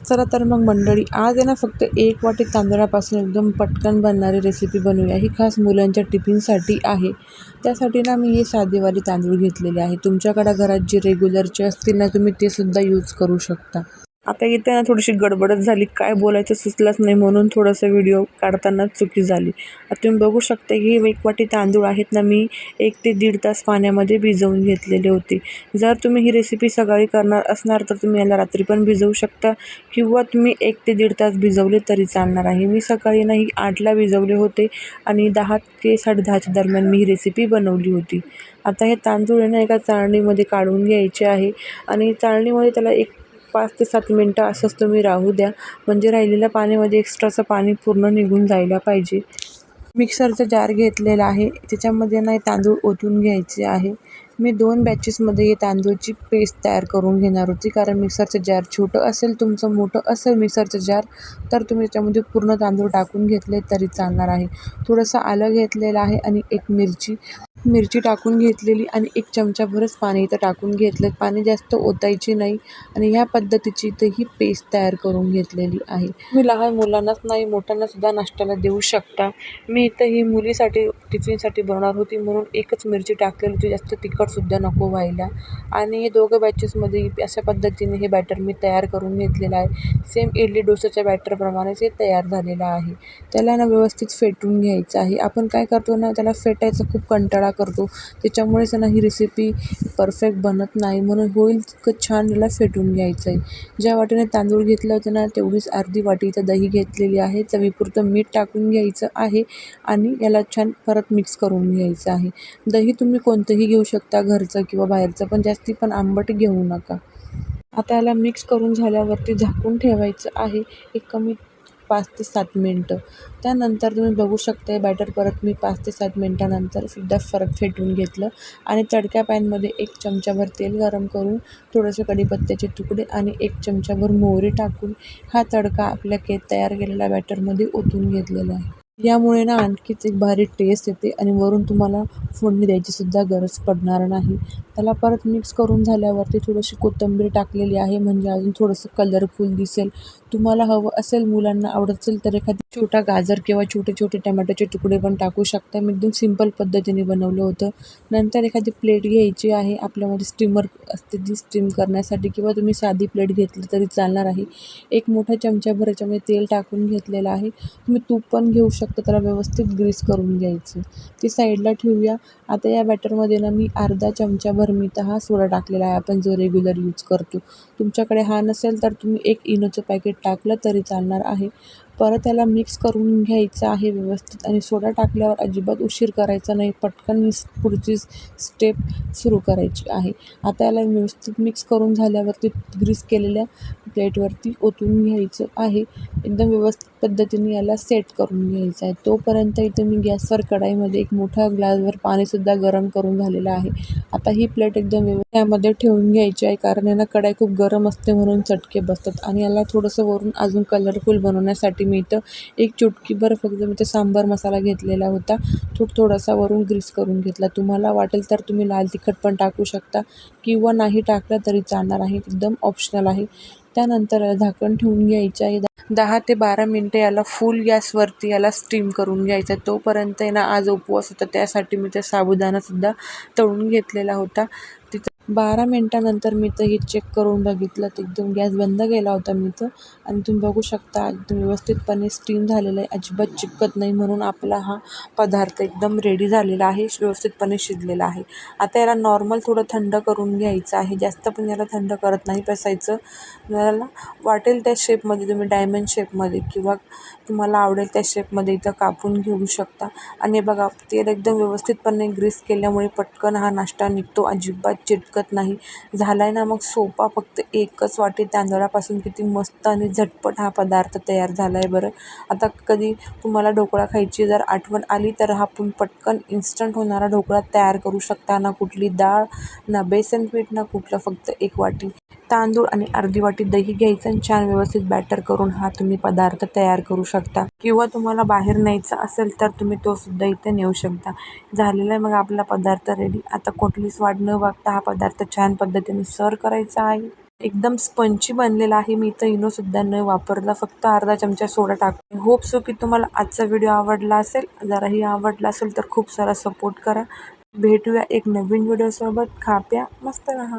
चला तर मग मंडळी आज आहे ना फक्त एक वाटी तांदळापासून एकदम पटकन बनणारी रेसिपी बनवूया. ही खास मुलांच्या टिफिनसाठी आहे. त्यासाठी ना मी हे साधेवाले तांदूळ घेतलेले आहे. तुमच्याकडं घरात जे रेग्युलरचे असतील ना तुम्ही ते सुद्धा यूज करू शकता. आता इथे ना थोडीशी गडबडच झाली. काय बोलायचं सुचलंच नाही म्हणून थोडंसं व्हिडिओ काढताना चुकी झाली. आता तुम्ही बघू शकता की एक वाटी तांदूळ आहेत ना मी एक ते दीड तास पाण्यामध्ये भिजवून घेतलेले होते. जर तुम्ही ही रेसिपी सकाळी करणार असणार तर तुम्ही याला रात्री पण भिजवू शकता किंवा तुम्ही एक ते दीड तास भिजवले तरी चालणार आहे. मी सकाळी नाही आठला भिजवले होते आणि दहा ते साडेदहाच्या दरम्यान मी ही रेसिपी बनवली होती. आता हे तांदूळ आहे ना एका चाळणीमध्ये काढून घ्यायचे आहे आणि चाळणीमध्ये त्याला एक पाच ते सात मिनटं असंच तुम्ही राहू द्या. म्हणजे राहिलेल्या पाण्यामध्ये एक्स्ट्राचं पाणी पूर्ण निघून जायला पाहिजे. मिक्सरचा जार घेतलेला आहे. त्याच्यामध्ये नाही तांदूळ ओतून घ्यायचे आहे. मी दोन बॅचेसमध्ये तांदूळची पेस्ट तयार करून घेणार होती. कारण मिक्सरचं जार छोटं असेल तुमचं मोठं असेल मिक्सरचं जार तर तुम्ही त्याच्यामध्ये पूर्ण तांदूळ टाकून घेतले तरी चालणार आहे. थोडंसं आलं घेतलेलं आहे आणि एक मिरची मिरची टाकून घेतलेली आणि एक चमचाभरच पाणी इथं टाकून घेतलं. पाणी जास्त ओतायचे नाही आणि ह्या पद्धतीची इथं ही पेस्ट तयार करून घेतलेली आहे. मी लहान मुलांनाच नाही मोठ्यांनासुद्धा नाश्त्याला देऊ शकता. मी इथं ही मुलीसाठी टिफिनसाठी बनवणार होती म्हणून एकच मिरची टाकलेली होती. जास्त तिखट तिखटसुद्धा नको व्हायला. आणि हे दोघं बॅचेसमध्ये अशा पद्धतीने हे बॅटर मी तयार करून घेतलेलं आहे. सेम इडली डोसाच्या बॅटरप्रमाणेच हे तयार झालेलं आहे. त्याला ना व्यवस्थित फेटून घ्यायचं आहे. आपण काय करतो ना त्याला फेटायचा खूप कंटाळा करतो. त्याच्यामुळेच ना ही रेसिपी परफेक्ट बनत नाही म्हणून होईल तितकं छान याला फेटून घ्यायचं आहे ज्या वाटीने तांदूळ घेतलं होतं ना तेवढीच अर्धी वाटी इथं दही घेतलेली आहे. चवीपुरतं मीठ टाकून घ्यायचं आहे आणि याला छान परत मिक्स करून घ्यायचं आहे. दही तुम्ही कोणतंही घेऊ शकता घरचं किंवा बाहेरचं पण जास्ती पण आंबट घेऊ नका. आता याला मिक्स करून झाल्यावरती झाकून ठेवायचं आहे. एक कमी पाच ते सात मिनटं. त्यानंतर तुम्ही बघू शकता बॅटर परत मी पाच ते सात मिनटानंतर सुद्धा फरक फेटून घेतलं आणि तडक्या पॅनमध्ये एक चमचाभर तेल गरम करून थोडेसे कढीपत्त्याचे तुकडे आणि एक चमचाभर मोहरी टाकून हा तडका आपल्या के तयार केलेल्या बॅटरमध्ये ओतून घेतलेला आहे. यामुळे ना आणखीच एक भारी टेस्ट येते आणि वरून तुम्हाला फोडणी द्यायचीसुद्धा गरज पडणार नाही. त्याला परत मिक्स करून झाल्यावरती थोडीशी कोथिंबीर टाकलेली आहे म्हणजे अजून थोडंसं कलरफुल दिसेल. तुम्हाला हवं असेल मुलांना आवडत असेल तर एखादी छोटा गाजर किंवा छोटे छोटे टमॅटोचे तुकडे पण टाकू शकता. मी एकदम सिंपल पद्धतीने बनवलं होतं. नंतर एखादी प्लेट घ्यायची आहे आपल्यामध्ये स्टीमर असते ती स्टीम करण्यासाठी किंवा तुम्ही साधी प्लेट घेतली तरी चालणार आहे. एक मोठा चमचाभर याच्यामध्ये तेल टाकून घेतलेलं आहे. तुम्ही तूप पण घेऊ शकता. त्याला व्यवस्थित ग्रीस करून घ्यायचं. ती साईडला ठेवूया. आता या बॅटरमध्ये ना मी अर्धा चमचाभर मी हा सोडा टाकलेला आहे. आपण जो रेग्युलर यूज करतो. तुमच्याकडे हा नसेल तर तुम्ही एक इनोचं पॅकेट टाकलं तरी चालणार आहे. परत त्याला मिक्स करून घ्यायचं आहे व्यवस्थित आणि सोडा टाकल्यावर अजिबात उशीर करायचा नाही. पटकन ही पुढची स्टेप सुरू करायची आहे. आता याला व्यवस्थित मिक्स करून झाल्यावरती ग्रीस केलेल्या प्लेटवरती ओतून घ्यायचं आहे. एकदम व्यवस्थित पद्धतीने याला सेट करून घ्यायचं आहे. तोपर्यंत इथं मी गॅसवर कढाईमध्ये एक मोठा ग्लासभर पाणीसुद्धा गरम करून झालेलं आहे. आता ही प्लेट एकदम व्यवस्थित त्यामध्ये ठेवून घ्यायची आहे कारण यांना कढाई खूप गरम असते म्हणून चटके बसतात. आणि याला थोडंसं वरून अजून कलरफुल बनवण्यासाठी मी इथं एक चुटकीभर फक्त मी इथं सांबार मसाला घेतलेला होता. तो थोडासा वरून ग्रीस करून घेतला. तुम्हाला वाटेल तर तुम्ही लाल तिखट पण टाकू शकता किंवा नाही टाकलं तरी चालणार आहे. एकदम ऑप्शनल आहे. त्यानंतर झाकण ठेवून घ्यायचं आहे. दहा ते बारा मिनटं याला फुल गॅसवरती याला स्टीम करून घ्यायचं आहे. तोपर्यंत ना आज उपवास होता त्यासाठी मी ते साबुदाणासुद्धा तळून घेतलेला होता. तिथं बारा मिनटानंतर मी तर हे चेक करून बघितलं. तर एकदम गॅस बंद केला होता मी तर. आणि तुम्ही बघू शकता एकदम व्यवस्थितपणे स्टीम झालेलं आहे. अजिबात चिपकत नाही म्हणून आपला हा पदार्थ एकदम रेडी झालेला आहे. व्यवस्थितपणे शिजलेला आहे. आता याला नॉर्मल थोडं थंड करून घ्यायचं आहे. जास्त पण याला थंड करत नाही बसायचं. याला वाटेल त्या शेपमध्ये तुम्ही डायमंड शेपमध्ये किंवा तुम्हाला आवडेल त्या शेपमध्ये इथं कापून घेऊ शकता. आणि बघा तेल एकदम व्यवस्थितपणे ग्रीस केल्यामुळे पटकन हा नाश्ता निघतो. अजिबात चिटकत नाही. झाला आहे ना मग सोपा फक्त एकच वाटी तांदळापासून किती मस्त आणि झटपट हा पदार्थ तयार झाला आहे बरं. आता कधी तुम्हाला ढोकळा खायची जर आठवण आली तर हा आपण पटकन इन्स्टंट होणारा ढोकळा तयार करू शकता ना कुठली डाळ ना बेसन पीठ ना कुठलं फक्त एक वाटी. तांदूळ आणि अर्धी वाटी दही घ्यायचं आणि छान व्यवस्थित बॅटर करून हा तुम्ही पदार्थ तयार करू शकता. किंवा तुम्हाला बाहेर न्यायचा असेल तर तुम्ही तो सुद्धा इथे नेऊ शकता. झालेला आहे मग आपला पदार्थ रेडी आता कुठलीच वाट न बघता हा पदार्थ छान पद्धतीने सर्व करायचा आहे. एकदम स्पंची बनलेला आहे. मी इथं इनोसुद्धा न वापरला फक्त अर्धा चमचा सोडा टाक होप सो की तुम्हाला आजचा व्हिडिओ आवडला असेल. जराही आवडला असेल तर खूप सारा सपोर्ट करा. भेटूया एक नवीन व्हिडिओसोबत खा प्या. मस्त राहा.